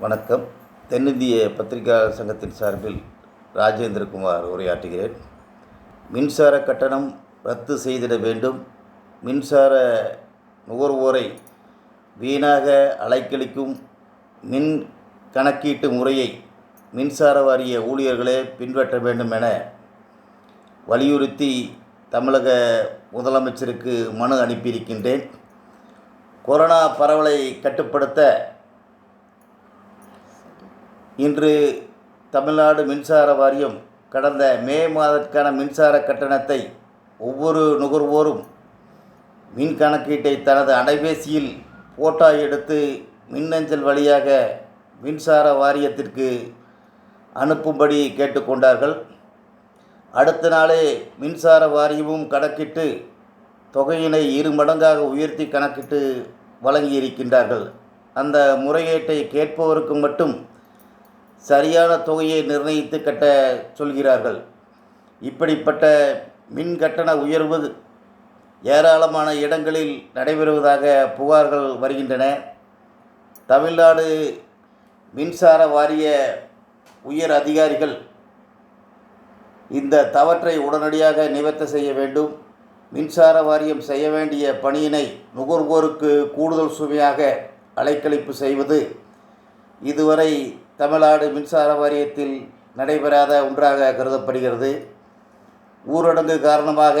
வணக்கம். தென்னிந்திய பத்திரிகையாளர் சங்கத்தின் சார்பில் ராஜேந்திரகுமார் உரையாற்றுகிறேன். மின்சார கட்டணம் ரத்து செய்திட வேண்டும். மின்சார நுகர்வோரை வீணாக அலைக்கழிக்கும் மின் கணக்கீட்டு முறையை மின்சார வாரிய ஊழியர்களே பின்பற்ற வேண்டும் என வலியுறுத்தி தமிழக முதலமைச்சருக்கு மனு அனுப்பியிருக்கின்றேன். கொரோனா பரவலை கட்டுப்படுத்த இன்று தமிழ்நாடு மின்சார வாரியம் கடந்த மே மாதத்திற்கான மின்சார கட்டணத்தை ஒவ்வொரு நுகர்வோரும் மின் கணக்கீட்டை தனது அலைபேசியில் போட்டோ எடுத்து மின்னஞ்சல் வழியாக மின்சார வாரியத்திற்கு அனுப்பும்படி கேட்டுக்கொண்டார்கள். அடுத்த நாளே மின்சார வாரியமும் கணக்கிட்டு தொகையினை இரு மடங்காக உயர்த்தி கணக்கிட்டு வழங்கியிருக்கின்றார்கள். அந்த முறையீட்டை கேட்பவருக்கு மட்டும் சரியான தொகையை நிர்ணயித்து கட்ட சொல்கிறார்கள். இப்படிப்பட்ட மின் கட்டண உயர்வு ஏராளமான இடங்களில் நடைபெறுவதாக புகார்கள் வருகின்றன. தமிழ்நாடு மின்சார வாரிய உயர் அதிகாரிகள் இந்த தவற்றை உடனடியாக நிவர்த்தி செய்ய வேண்டும். மின்சார வாரியம் செய்ய வேண்டிய பணியினை நுகர்வோருக்கு கூடுதல் சுமையாக அலைக்கழிப்பு செய்வது இதுவரை தமிழ்நாடு மின்சார வாரியத்தில் நடைபெறாத ஒன்றாக கருதப்படுகிறது. ஊரடங்கு காரணமாக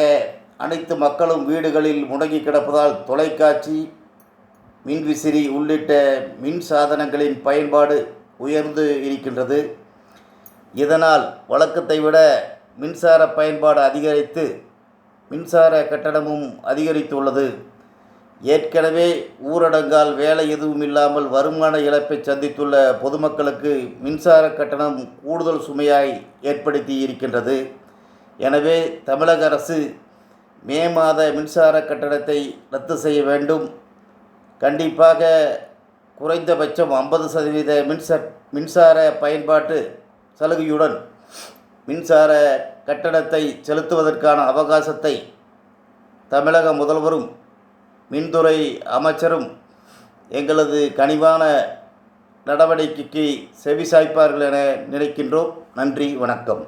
அனைத்து மக்களும் வீடுகளில் முடங்கி கிடப்பதால் தொலைக்காட்சி மின்விசிறி உள்ளிட்ட மின் சாதனங்களின் பயன்பாடு உயர்ந்து இருக்கின்றது. இதனால் வழக்கத்தை விட மின்சார பயன்பாடு அதிகரித்து மின்சார கட்டணமும் அதிகரித்துள்ளது. ஏற்கனவே ஊரடங்கால் வேலை எதுவும் இல்லாமல் வருமான இழப்பை சந்தித்துள்ள பொதுமக்களுக்கு மின்சார கட்டணம் கூடுதல் சுமையாய் ஏற்படுத்தி இருக்கின்றது. எனவே தமிழக அரசு மே மாத மின்சார கட்டணத்தை ரத்து செய்ய வேண்டும். கண்டிப்பாக குறைந்தபட்சம் ஐம்பது சதவீத மின்ச மின்சார பயன்பாட்டு சலுகையுடன் மின்சார கட்டணத்தை செலுத்துவதற்கான அவகாசத்தை தமிழக முதல்வரும் மின்துறை அமைச்சரும் எங்களது கனிவான நடவடிக்கைக்கு செவிசாய்ப்பார்கள் என நினைக்கின்றோம். நன்றி வணக்கம்.